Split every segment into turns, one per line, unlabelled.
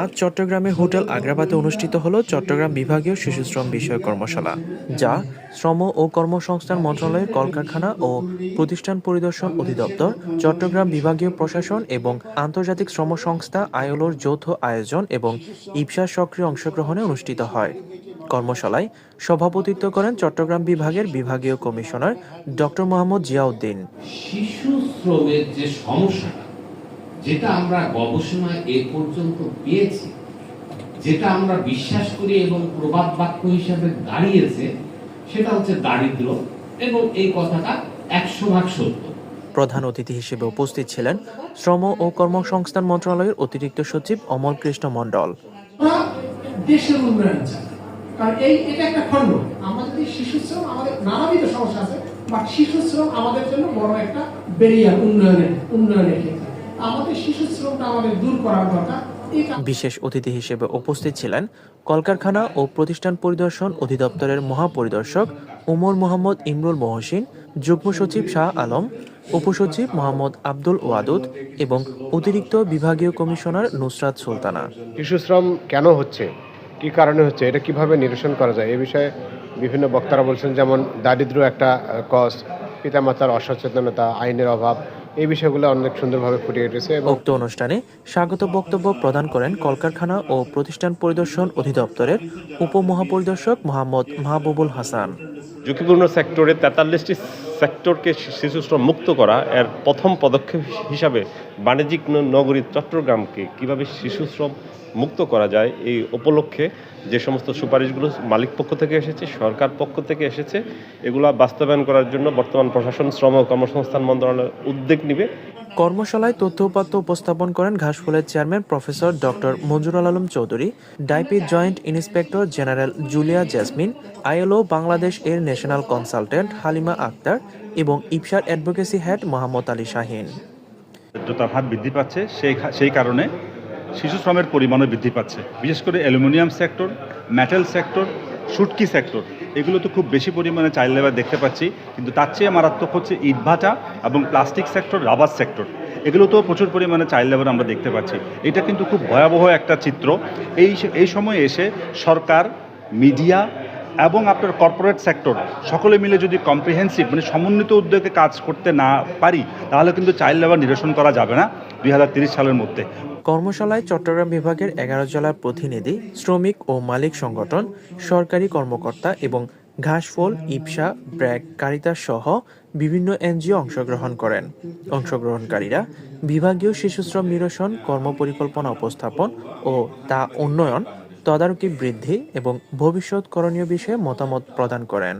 আজ চট্টগ্রামে হোটেল আগ্রাবাদে অনুষ্ঠিত হল চট্টগ্রাম বিভাগীয় শিশু শ্রম বিষয়ক কর্মশালা, যা শ্রম ও কর্মসংস্থান মন্ত্রণালয়ের কলকারখানা ও প্রতিষ্ঠান পরিদর্শন অধিদপ্তর, চট্টগ্রাম বিভাগীয় প্রশাসন এবং আন্তর্জাতিক শ্রম সংস্থা আইএলওর যৌথ আয়োজন এবং ইপসার সক্রিয় অংশগ্রহণে অনুষ্ঠিত হয়। কর্মশালায় সভাপতিত্ব করেন চট্টগ্রাম বিভাগের বিভাগীয় কমিশনার ডক্টর মোহাম্মদ জিয়াউদ্দিন।
শিশু শ্রমের যে সমস্যাটা যেটা আমরা গবেষণায় এ পর্যন্ত পেয়েছি যেটা আমরা বিশ্বাস করি এবং প্রবাদ বাক্য হিসাবে দাঁড়িয়েছে সেটা হচ্ছে দারিদ্র এবং এই কথাটা একশো ভাগ সত্য।
প্রধান অতিথি হিসেবে উপস্থিত ছিলেন শ্রম ও কর্মসংস্থান মন্ত্রণালয়ের অতিরিক্ত সচিব অমল কৃষ্ণ মণ্ডল।
আমরা দেশের উন্নয়ন কারণ এই এটা একটা খণ্ড। আমাদের শিশু শ্রম আমাদের নানাবিধ সমস্যা আছে বাট শিশু শ্রম আমাদের জন্য বড় একটা বেরিয়ার উন্নয়নের উন্নয়নের ক্ষেত্রে। আমাদের শিশু শ্রমটা আমাদের দূর করার দরকার।
বিশেষ অতিথি হিসেবে উপস্থিত ছিলেন কলকারখানা ও প্রতিষ্ঠান পরিদর্শন অধিদপ্তরের মহাপরিদর্শক উমর মোহাম্মদ ইমরুল মহসিন যুগ্ম সচিব শাহ আলম উপসচিব মোহাম্মদ আব্দুল ওয়াদুদ এবং অতিরিক্ত বিভাগীয় কমিশনার নুসরাত সুলতানা।
শিশু শ্রম কেন হচ্ছে? কি কারণে হচ্ছে? এটা কীভাবে নিরসন করা যায়? এ বিষয়ে বিভিন্ন বক্তারা বলছেন যেমন দারিদ্র্য একটা কজ পিতামাতার অসচেতনতা আইনের অভাব এই বিষয়গুলো অনেক সুন্দরভাবে ফুটিয়ে উঠেছে
উক্ত অনুষ্ঠানে স্বাগত বক্তব্য প্রদান করেন কলকারখানা ও প্রতিষ্ঠান পরিদর্শন অধিদপ্তরের উপমহাপরিদর্শক মোহাম্মদ মাহবুবুল হাসান।
ঝুঁকিপূর্ণ সেক্টরে তেতাল্লিশটি সেক্টরকে শিশু শ্রম মুক্ত করা এর প্রথম পদক্ষেপ হিসাবে বাণিজ্যিক নগরী চট্টগ্রামকে কীভাবে শিশু শ্রম মুক্ত করা যায় এই উপলক্ষে যে সমস্ত সুপারিশগুলো মালিক পক্ষ থেকে এসেছে, সরকার পক্ষ থেকে এসেছে, এগুলো বাস্তবায়ন করার জন্য বর্তমান প্রশাসন শ্রম ও কর্মসংস্থান মন্ত্রণালয় উদ্যোগ নিবে।
কর্মশালায় তথ্য উপাত্ত উপস্থাপন করেন ঘাসফুলের chairman professor doctor Manjurul Alam Chowdhury, ডাইপি joint inspector general Julia Jasmine, ILO Bangladesh এর ন্যাশনাল কনসালটেন্ট হালিমা আক্তার এবং ইপসার অ্যাডভোকেসি হেড মোহাম্মদ আলী শাহিন।
দারিদ্রতার হার বৃদ্ধি পাচ্ছে, সেই সেই কারণে শিশু শ্রমের পরিমাণও বৃদ্ধি পাচ্ছে। বিশেষ করে অ্যালুমিনিয়াম সেক্টর, মেটাল সেক্টর, সুটকি সেক্টর, এগুলো তো খুব বেশি পরিমাণে চাইল্ড লেবার দেখতে পাচ্ছি, কিন্তু তার চেয়ে মারাত্মক হচ্ছে ইটভাটা এবং প্লাস্টিক সেক্টর, রাবার সেক্টর। এগুলোতেও প্রচুর পরিমাণে চাইল্ড লেবার আমরা দেখতে পাচ্ছি। এটা কিন্তু খুব ভয়াবহ একটা চিত্র। এই এই সময়ে এসে সরকার, মিডিয়া এবং আপনার কর্পোরেট সেক্টর সকলে মিলে যদি কম্প্রিহেন্সিভ মানে সমন্বিত উদ্যোগে কাজ করতে না পারি, তাহলে কিন্তু চাইল্ড লেবার নিরসন করা যাবে না দুই সালের মধ্যে।
কর্মশালায় চট্টগ্রাম বিভাগের এগারো জেলার প্রতিনিধি, শ্রমিক ও মালিক সংগঠন, সরকারি কর্মকর্তা এবং ঘাসফুল, ইপসা ব্র্যাক কারিতাস সহ বিভিন্ন এনজিও অংশগ্রহণ করেন। অংশগ্রহণকারীরা বিভাগীয় শিশুশ্রম নিরসন, কর্মপরিকল্পনা উপস্থাপন ও তা উন্নয়ন তদারকি বৃদ্ধি এবং ভবিষ্যৎ করণীয় বিষয়ে মতামত প্রদান করেন।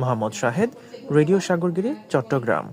মোহাম্মদ শাহেদ রেডিও সাগরগিরি চট্টগ্রাম।